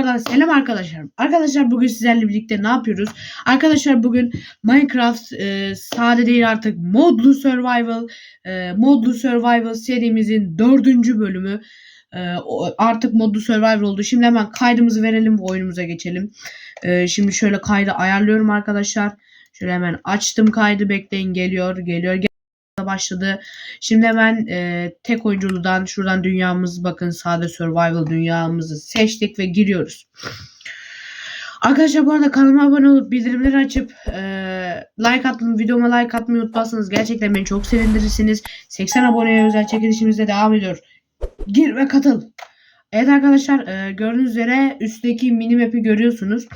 tekrardan selam arkadaşlar. Arkadaşlar bugün sizlerle birlikte ne yapıyoruz? Arkadaşlar bugün Minecraft e, sade değil artık modlu survival e, modlu survival serimizin dördüncü bölümü. E, artık modlu survival oldu. Şimdi hemen kaydımızı verelim ve oyunumuza geçelim. E, şimdi şöyle kaydı ayarlıyorum arkadaşlar. Şöyle hemen açtım kaydı bekleyin geliyor geliyor. Başladı. Şimdi hemen e, tek oyunculudan şuradan dünyamız bakın sade survival dünyamızı seçtik ve giriyoruz. Arkadaşlar bu arada kanalıma abone olup bildirimleri açıp e, like atın videoma like atmayı unutmazsanız gerçekten beni çok sevindirirsiniz. 80 aboneye özel çekilişimizde devam ediyor. Gir ve katıl. Evet arkadaşlar e, gördüğünüz üzere üstteki minimap'i görüyorsunuz.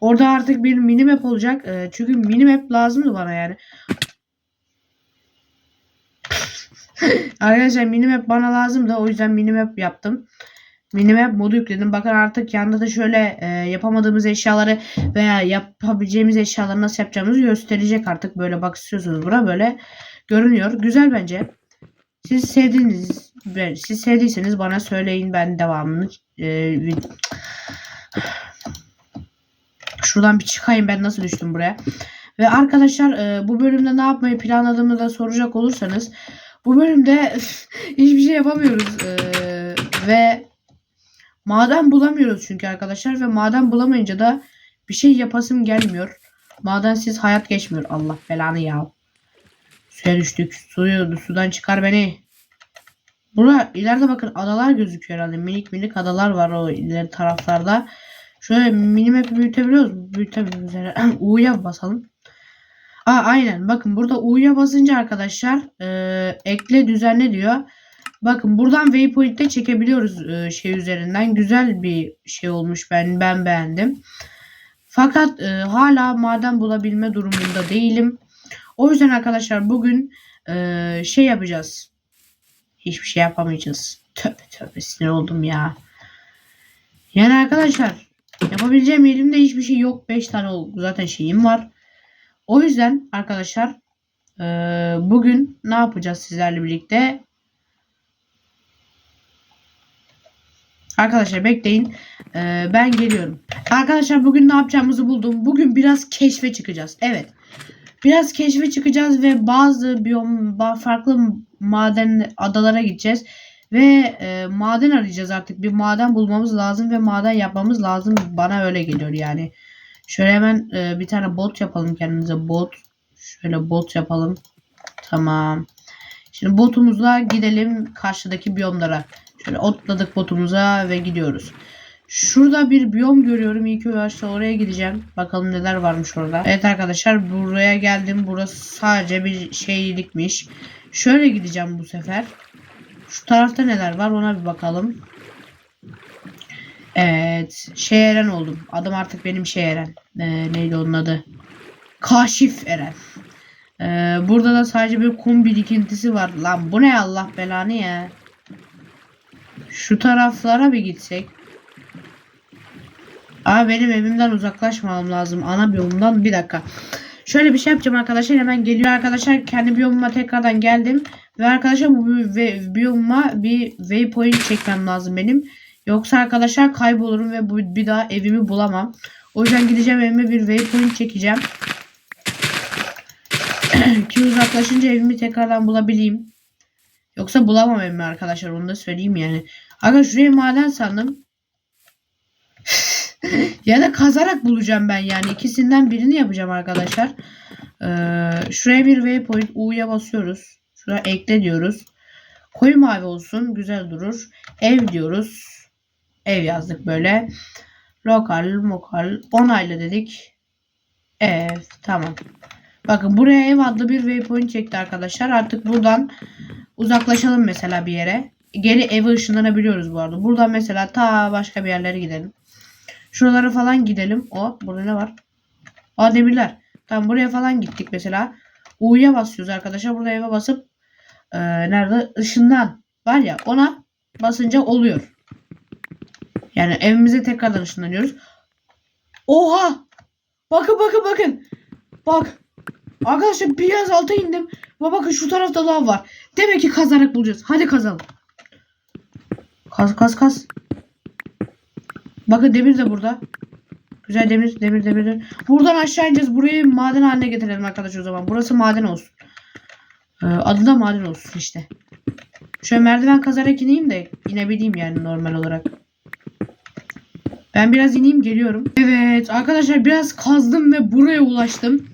Orada artık bir minimap olacak. E, çünkü minimap lazımdı bana yani. Arkadaşlar minimap bana lazım da o yüzden minimap yaptım. Minimap modu yükledim. Bakın artık yanda da şöyle e, yapamadığımız eşyaları veya yapabileceğimiz eşyaları nasıl yapacağımızı gösterecek artık. Böyle bak istiyorsunuz buna böyle görünüyor. Güzel bence. Siz sevdiğiniz ben- siz sevdiyseniz bana söyleyin ben devamını e, Şuradan bir çıkayım ben nasıl düştüm buraya. Ve arkadaşlar e, bu bölümde ne yapmayı planladığımı da soracak olursanız bu bölümde hiçbir şey yapamıyoruz e, ve maden bulamıyoruz çünkü arkadaşlar ve maden bulamayınca da bir şey yapasım gelmiyor. Madensiz hayat geçmiyor. Allah belanı ya. Suya düştük. Suyu sudan çıkar beni. Burada ileride bakın adalar gözüküyor herhalde. Minik minik adalar var o ileri taraflarda. Şöyle minimap büyütebiliyoruz. Büyütebiliyoruz. U'ya basalım. Aa, aynen. Bakın burada U'ya basınca arkadaşlar e, ekle düzenle diyor. Bakın buradan waypoint'te çekebiliyoruz e, şey üzerinden. Güzel bir şey olmuş. Ben ben beğendim. Fakat e, hala maden bulabilme durumunda değilim. O yüzden arkadaşlar bugün e, şey yapacağız. Hiçbir şey yapamayacağız. Tövbe tövbe sinir oldum ya. Yani arkadaşlar yapabileceğim elimde hiçbir şey yok. 5 tane zaten şeyim var. O yüzden arkadaşlar e, bugün ne yapacağız sizlerle birlikte? Arkadaşlar bekleyin. E, ben geliyorum. Arkadaşlar bugün ne yapacağımızı buldum. Bugün biraz keşfe çıkacağız. Evet. Biraz keşfe çıkacağız ve bazı biyom farklı maden adalara gideceğiz. Ve e, maden arayacağız artık. Bir maden bulmamız lazım ve maden yapmamız lazım. Bana öyle geliyor yani. Şöyle hemen e, bir tane bot yapalım kendimize. Bot. Şöyle bot yapalım. Tamam. Şimdi botumuzla gidelim karşıdaki biyomlara. Şöyle otladık botumuza ve gidiyoruz. Şurada bir biyom görüyorum. İlk başta oraya gideceğim. Bakalım neler varmış orada. Evet arkadaşlar buraya geldim. Burası sadece bir şeylikmiş. Şöyle gideceğim bu sefer. Şu tarafta neler var ona bir bakalım. Evet. Şey Eren oldum. Adım artık benim şey Eren. Ee, neydi onun adı? Kaşif Eren. Ee, burada da sadece bir kum birikintisi var. Lan bu ne Allah belanı ya. Şu taraflara bir gitsek. Aa benim evimden uzaklaşmam lazım. Ana biyomumdan bir dakika. Şöyle bir şey yapacağım arkadaşlar. Hemen geliyor arkadaşlar. Kendi biyomuma tekrardan geldim. Ve arkadaşlar bu biyomuma bir waypoint çekmem lazım benim. Yoksa arkadaşlar kaybolurum ve bir daha evimi bulamam. O yüzden gideceğim evime bir waypoint çekeceğim. Ki uzaklaşınca evimi tekrardan bulabileyim. Yoksa bulamam evimi arkadaşlar onu da söyleyeyim yani. Arkadaşlar şurayı maden sandım. ya da kazarak bulacağım ben yani. ikisinden birini yapacağım arkadaşlar. Ee, şuraya bir waypoint U'ya basıyoruz. Şuraya ekle diyoruz. Koyu mavi olsun. Güzel durur. Ev diyoruz. Ev yazdık böyle. Lokal, mokal. Onayla dedik. Ev. Tamam. Bakın buraya ev adlı bir waypoint çekti arkadaşlar. Artık buradan uzaklaşalım mesela bir yere. Geri eve ışınlanabiliyoruz bu arada. Buradan mesela ta başka bir yerlere gidelim. Şuralara falan gidelim. O burada ne var? Aa demirler. Tamam buraya falan gittik mesela. U'ya basıyoruz arkadaşlar. Burada eve basıp e, nerede? Işından var ya ona basınca oluyor. Yani evimize tekrardan ışınlanıyoruz. Oha! Bakın bakın bakın. Bak. Arkadaşlar biraz alta indim. Ve bakın şu tarafta lav var. Demek ki kazarak bulacağız. Hadi kazalım. Kaz kaz kaz. Bakın demir de burada. Güzel demir, demir, demir. demir. Buradan aşağı ineceğiz. Burayı maden haline getirelim arkadaşlar o zaman. Burası maden olsun. Ee, adı da maden olsun işte. Şöyle merdiven kazarak ineyim de inebileyim yani normal olarak. Ben biraz ineyim geliyorum. Evet arkadaşlar biraz kazdım ve buraya ulaştım.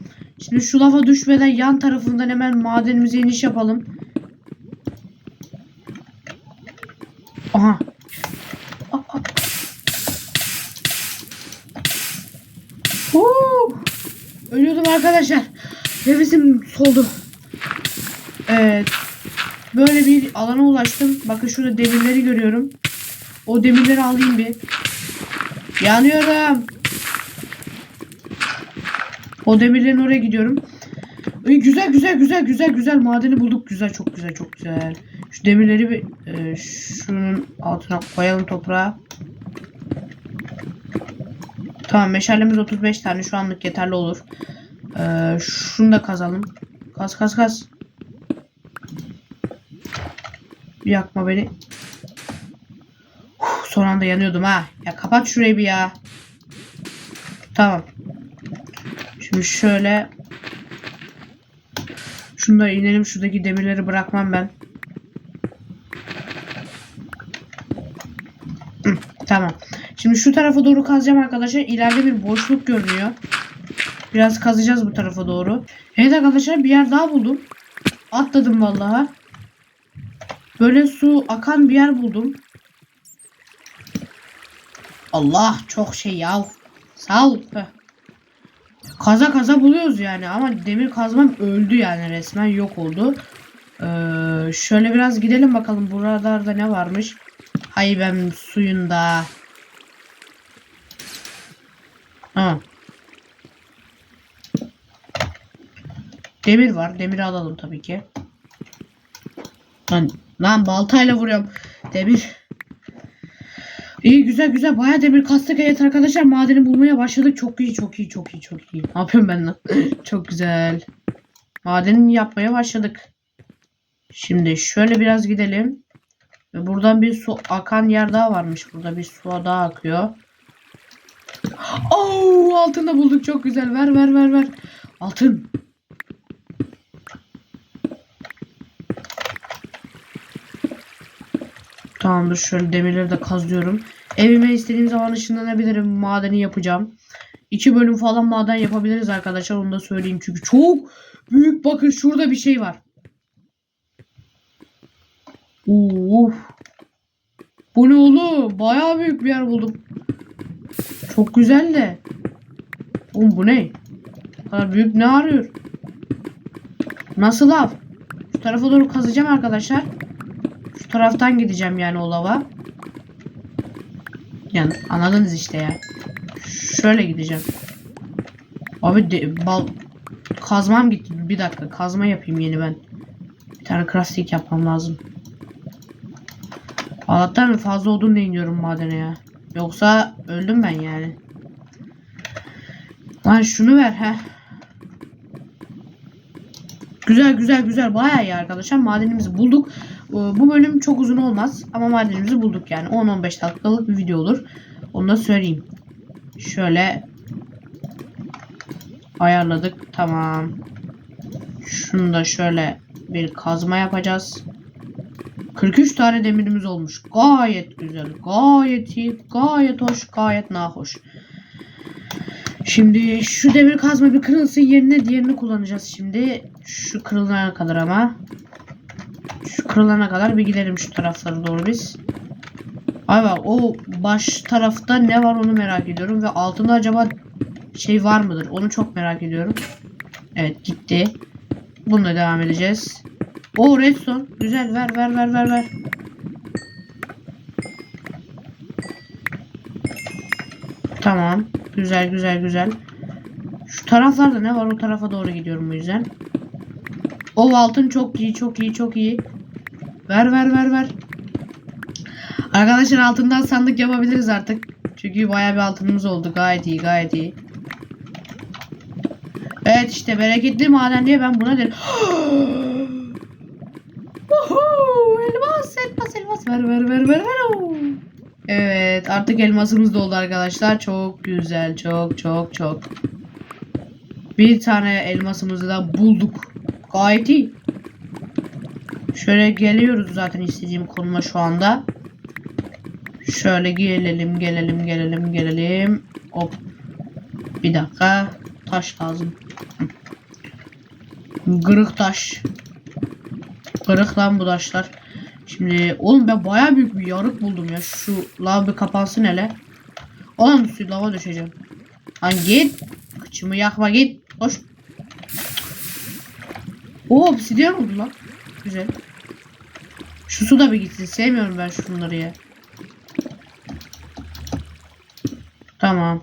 Şimdi şu lava düşmeden yan tarafından hemen madenimize iniş yapalım. Aha. Ah, ah. Huu! Ölüyordum arkadaşlar. Nefesim soldu. Evet. Böyle bir alana ulaştım. Bakın şurada demirleri görüyorum. O demirleri alayım bir. Yanıyorum. O demirlerin oraya gidiyorum. Ay, güzel güzel güzel güzel güzel madeni bulduk. Güzel çok güzel çok güzel. Şu demirleri bir e, şunun altına koyalım toprağa. Tamam meşalemiz 35 tane şu anlık yeterli olur. Ee, şunu da kazalım. Kaz kaz kaz. Yakma beni. Son anda yanıyordum ha. Ya kapat şurayı bir ya. Tamam. Şimdi şöyle. Da inelim. Şuradaki demirleri bırakmam ben. Tamam. Şimdi şu tarafa doğru kazacağım arkadaşlar. İleride bir boşluk görünüyor. Biraz kazacağız bu tarafa doğru. Evet arkadaşlar bir yer daha buldum. Atladım vallahi. Böyle su akan bir yer buldum. Allah çok şey ya. Sağ ol. Kaza kaza buluyoruz yani ama demir kazmam öldü yani resmen yok oldu. Ee, şöyle biraz gidelim bakalım buralarda ne varmış. Hay ben suyunda. Ha. Demir var. Demiri alalım tabii ki. Lan, lan baltayla vuruyorum. Demir. İyi güzel güzel. Baya demir kastık evet arkadaşlar. Madeni bulmaya başladık. Çok iyi çok iyi çok iyi çok iyi. Ne yapıyorum ben lan? çok güzel. Madeni yapmaya başladık. Şimdi şöyle biraz gidelim. Buradan bir su akan yer daha varmış. Burada bir su daha akıyor. Oo, altında bulduk çok güzel. Ver ver ver ver. Altın. Tamamdır şöyle demirleri de kazıyorum. Evime istediğim zaman ışınlanabilirim. Madeni yapacağım. İki bölüm falan maden yapabiliriz arkadaşlar. Onu da söyleyeyim. Çünkü çok büyük. Bakın şurada bir şey var. Uf. Bu ne oğlum? Bayağı büyük bir yer buldum. Çok güzel de. Oğlum bu ne? Kadar büyük ne arıyor? Nasıl lav? Şu tarafa doğru kazacağım arkadaşlar. Şu taraftan gideceğim yani o lava. Yani anladınız işte ya. Şöyle gideceğim. Abi de, bal kazmam gitti. Bir dakika kazma yapayım yeni ben. Bir tane crafting yapmam lazım. Allah'tan fazla odun iniyorum madene ya. Yoksa öldüm ben yani. Lan şunu ver he. Güzel güzel güzel bayağı iyi arkadaşlar. Madenimizi bulduk. Ee, Bu bölüm çok uzun olmaz ama madenimizi bulduk yani. 10-15 dakikalık bir video olur. Onu da söyleyeyim. Şöyle ayarladık. Tamam. Şunu da şöyle bir kazma yapacağız. 43 tane demirimiz olmuş. Gayet güzel. Gayet iyi. Gayet hoş. Gayet nahoş. Şimdi şu demir kazma bir kırılsın yerine diğerini kullanacağız şimdi. Şu kırılana kadar ama. Şu kırılana kadar bir gidelim şu taraflara doğru biz. Ay bak o baş tarafta ne var onu merak ediyorum ve altında acaba şey var mıdır onu çok merak ediyorum. Evet gitti. Bununla devam edeceğiz. O redstone güzel ver ver ver ver ver. Tamam. Güzel güzel güzel. Şu taraflarda ne var o tarafa doğru gidiyorum bu yüzden. O altın çok iyi çok iyi çok iyi. Ver ver ver ver. Arkadaşlar altından sandık yapabiliriz artık. Çünkü bayağı bir altınımız oldu. Gayet iyi gayet iyi. Evet işte bereketli maden diye ben buna derim. Elmas elmas elmas ver ver ver ver ver. Evet artık elmasımız da oldu arkadaşlar. Çok güzel. Çok çok çok. Bir tane elmasımızı da bulduk. Gayet iyi. Şöyle geliyoruz zaten istediğim konuma şu anda. Şöyle gelelim gelelim gelelim gelelim. Hop. Bir dakika. Taş lazım. Kırık taş. Kırık lan bu taşlar. Şimdi oğlum ben baya büyük bir yarık buldum ya. Şu lav kapansın hele. Olan su lava düşeceğim. Lan git. Kıçımı yakma git. Koş. Oo obsidyen oldu lan. Güzel. Şu su da bir gitsin. Sevmiyorum ben şunları ya. Tamam.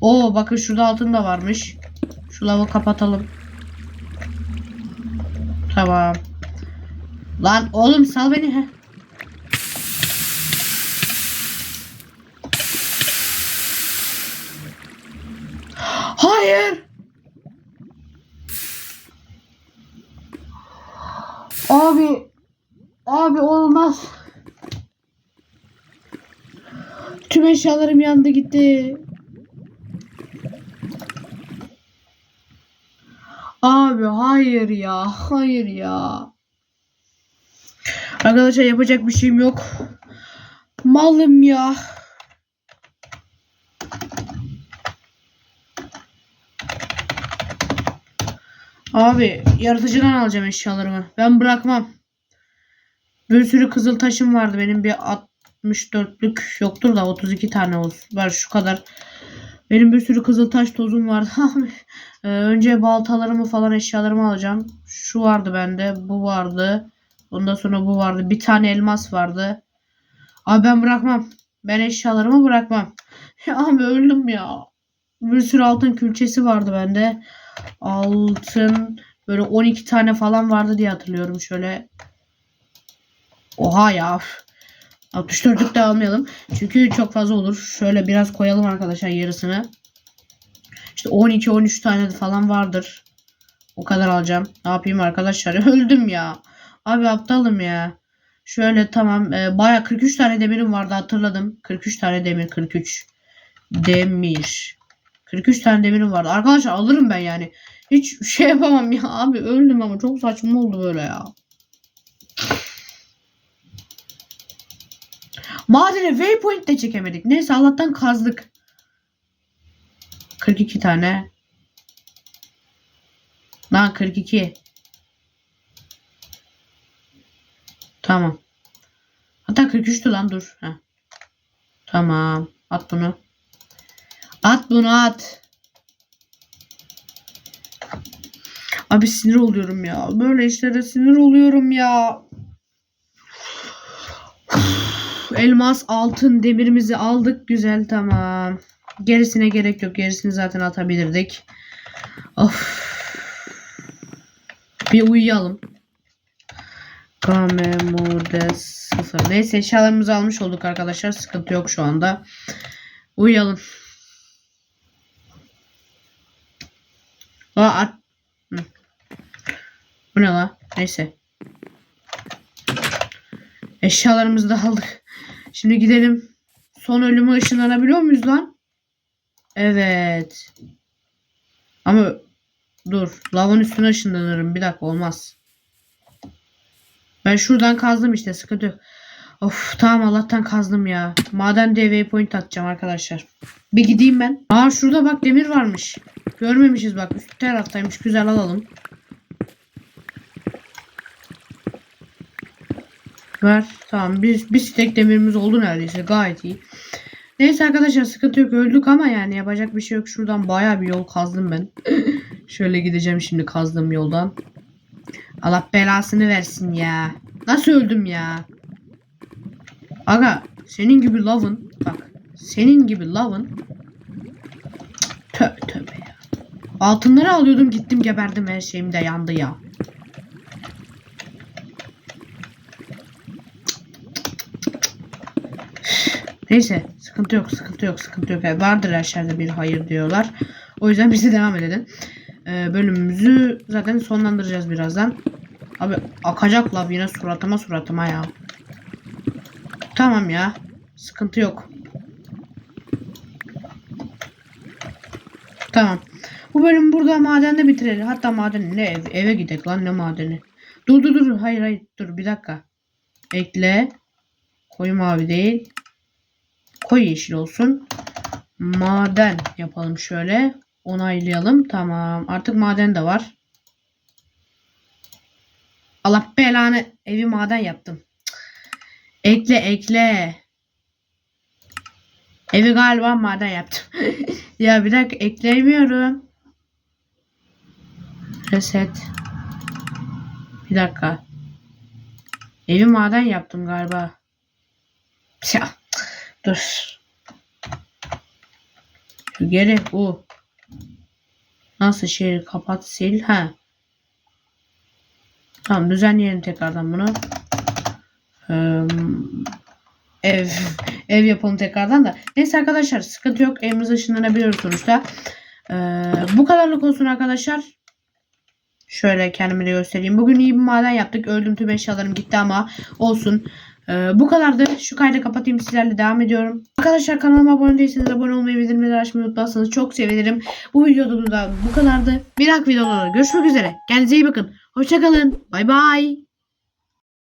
Oo bakın şurada altın da varmış. Şu lavı kapatalım. Tamam. Lan oğlum sal beni he. Hayır. Abi. Abi olmaz. Tüm eşyalarım yandı gitti. Abi hayır ya. Hayır ya. Arkadaşlar yapacak bir şeyim yok. Malım ya. Abi yaratıcıdan alacağım eşyalarımı. Ben bırakmam. Bir sürü kızıl taşım vardı benim bir 64'lük yoktur da 32 tane olsun. Var şu kadar. Benim bir sürü kızıl taş tozum vardı. Ee, önce baltalarımı falan eşyalarımı alacağım. Şu vardı bende. Bu vardı. Ondan sonra bu vardı. Bir tane elmas vardı. Abi ben bırakmam. Ben eşyalarımı bırakmam. Ya abi öldüm ya. Bir sürü altın külçesi vardı bende. Altın böyle 12 tane falan vardı diye hatırlıyorum. Şöyle Oha ya. 64'lük de almayalım. Çünkü çok fazla olur. Şöyle biraz koyalım arkadaşlar yarısını. İşte 12-13 tane falan vardır. O kadar alacağım. Ne yapayım arkadaşlar? Öldüm ya. Abi aptalım ya. Şöyle tamam. E, baya 43 tane demirim vardı hatırladım. 43 tane demir 43. Demir. 43 tane demirim vardı. Arkadaşlar alırım ben yani. Hiç şey yapamam ya. Abi öldüm ama çok saçma oldu böyle ya. Madene waypoint de çekemedik. Neyse Allah'tan kazdık. 42 tane. Lan 42. Tamam. Hatta 43'tü lan dur. Heh. Tamam. At bunu. At bunu at. Abi sinir oluyorum ya. Böyle işlere sinir oluyorum ya. Elmas, altın, demirimizi aldık. Güzel tamam. Gerisine gerek yok. Gerisini zaten atabilirdik. Of. Bir uyuyalım. Game mode 0. Neyse eşyalarımızı almış olduk arkadaşlar. Sıkıntı yok şu anda. Uyuyalım. Aa, at. Bu ne la? Neyse. Eşyalarımızı da aldık. Şimdi gidelim. Son ölüme ışınlanabiliyor muyuz lan? Evet. Ama dur. Lavın üstüne ışınlanırım. Bir dakika olmaz. Ben şuradan kazdım işte. Sıkıntı yok. Of tamam Allah'tan kazdım ya. Maden de waypoint atacağım arkadaşlar. Bir gideyim ben. Aa şurada bak demir varmış. Görmemişiz bak. Üst taraftaymış. Güzel alalım. Ver. Tamam. Bir, bir stek demirimiz oldu neredeyse. Gayet iyi. Neyse arkadaşlar sıkıntı yok. Öldük ama yani yapacak bir şey yok. Şuradan baya bir yol kazdım ben. Şöyle gideceğim şimdi kazdığım yoldan. Allah belasını versin ya. Nasıl öldüm ya? Aga senin gibi lavın bak senin gibi lavın tövbe tövbe ya. Altınları alıyordum gittim geberdim her şeyim de yandı ya. Neyse sıkıntı yok sıkıntı yok sıkıntı yok. Yani vardır aşağıda bir hayır diyorlar. O yüzden bize devam edelim. Ee, bölümümüzü zaten sonlandıracağız birazdan. Abi akacak lav yine suratıma suratıma ya. Tamam ya. Sıkıntı yok. Tamam. Bu bölüm burada madende bitirelim. Hatta maden ne ev, eve gidelim lan ne madeni. Dur dur dur. Hayır hayır dur bir dakika. Ekle. Koyu mavi değil. Koyu yeşil olsun. Maden yapalım şöyle. Onaylayalım. Tamam. Artık maden de var. Allah belanı. Evi maden yaptım. Ekle ekle. Evi galiba maden yaptım. ya bir dakika ekleyemiyorum. Reset. Bir dakika. Evi maden yaptım galiba. Ya, dur. Şu Geri bu. Nasıl şehri kapat sil. Ha. Tamam düzenleyelim tekrardan bunu. Ee, ev ev yapalım tekrardan da. Neyse arkadaşlar sıkıntı yok. Evimiz ışınlanabiliyoruz sonuçta. Ee, bu kadarlık olsun arkadaşlar. Şöyle kendimi de göstereyim. Bugün iyi bir maden yaptık. Öldüm tüm eşyalarım gitti ama olsun. Ee, bu kadardı. Şu kaydı kapatayım sizlerle devam ediyorum. Arkadaşlar kanalıma abone değilseniz abone olmayı bildirimleri açmayı unutmazsanız çok sevinirim. Bu videoda da bu kadardı. Bir dahaki videoda görüşmek üzere. Kendinize iyi bakın. Hoşçakalın. Bay bay.